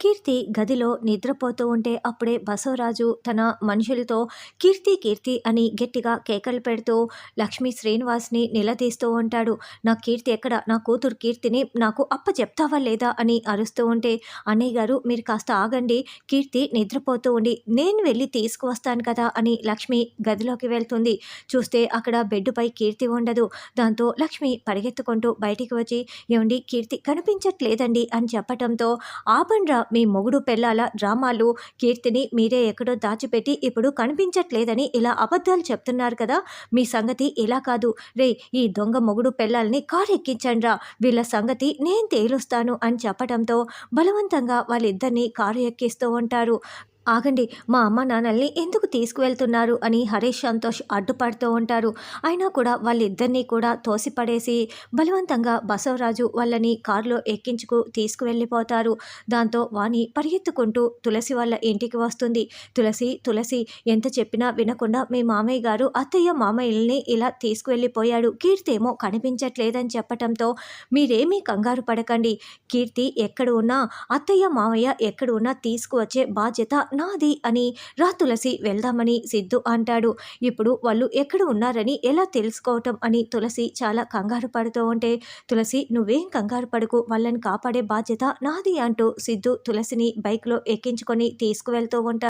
కీర్తి గదిలో నిద్రపోతూ ఉంటే అప్పుడే బసవరాజు తన మనుషులతో కీర్తి కీర్తి అని గట్టిగా కేకలు పెడుతూ లక్ష్మీ శ్రీనివాస్ని నిలదీస్తూ ఉంటాడు. నా కీర్తి ఎక్కడ? నా కూతురు కీర్తిని నాకు అప్ప చెప్తావా లేదా? అని అరుస్తూ ఉంటే అన్నయ్య గారు మీరు కాస్త ఆగండి. కీర్తి నిద్రపోతూ ఉండి నేను వెళ్ళి తీసుకువస్తాను కదా అని లక్ష్మి గదిలోకి వెళ్తుంది. చూస్తే అక్కడ బెడ్డుపై కీర్తి ఉండదు. దాంతో లక్ష్మి పరిగెత్తుకుంటూ బయటికి వచ్చి ఏమండి కీర్తి కనిపించట్లేదండి అని చెప్పటంతో ఆపండ్రా మీ మొగుడు పెళ్ళాల డ్రామాలు కీర్తిని మీరే ఎక్కడో దాచిపెట్టి ఇప్పుడు కనిపించట్లేదని ఇలా అబద్ధాలు చెప్తున్నారు కదా. మీ సంగతి ఇలా కాదు. రే ఈ దొంగ మొగుడు పెళ్ళాలని కారెక్కించండ్రా. వీళ్ళ సంగతి నేను తేలుస్తాను అని చెప్పడంతో బలవంతంగా వాళ్ళిద్దరినీ కారు ఎక్కిస్తూ ఉంటారు. ఆగండి మా అమ్మ నాన్నల్ని ఎందుకు తీసుకువెళ్తున్నారు అని హరీష్ సంతోష్ అడ్డుపడుతూ ఉంటారు. అయినా కూడా వాళ్ళిద్దరినీ కూడా తోసిపడేసి బలవంతంగా బసవరాజు వాళ్ళని కారులో ఎక్కించుకు తీసుకువెళ్ళిపోతారు. దాంతో వాణి పరిగెత్తుకుంటూ తులసి వాళ్ళ ఇంటికి వస్తుంది. తులసి తులసి ఎంత చెప్పినా వినకుండా మీ మామయ్య గారు అత్తయ్య మామయ్యల్ని ఇలా తీసుకువెళ్ళిపోయాడు. కీర్తి ఏమో కనిపించట్లేదని చెప్పటంతో మీరేమీ కంగారు పడకండి. కీర్తి ఎక్కడ ఉన్నా అత్తయ్య మామయ్య ఎక్కడ ఉన్నా తీసుకువచ్చే బాధ్యత నాది అని రా తులసి వెళ్దామని సిద్ధు అంటాడు. ఇప్పుడు వాళ్ళు ఎక్కడ ఉన్నారని ఎలా తెలుసుకోవటం అని తులసి చాలా కంగారు పడుతూ ఉంటే తులసి నువ్వేం కంగారు పడుకు వాళ్ళని కాపాడే బాధ్యత నాది అంటూ సిద్ధు తులసిని బైక్లో ఎక్కించుకొని తీసుకువెళ్తూ ఉంటాడు.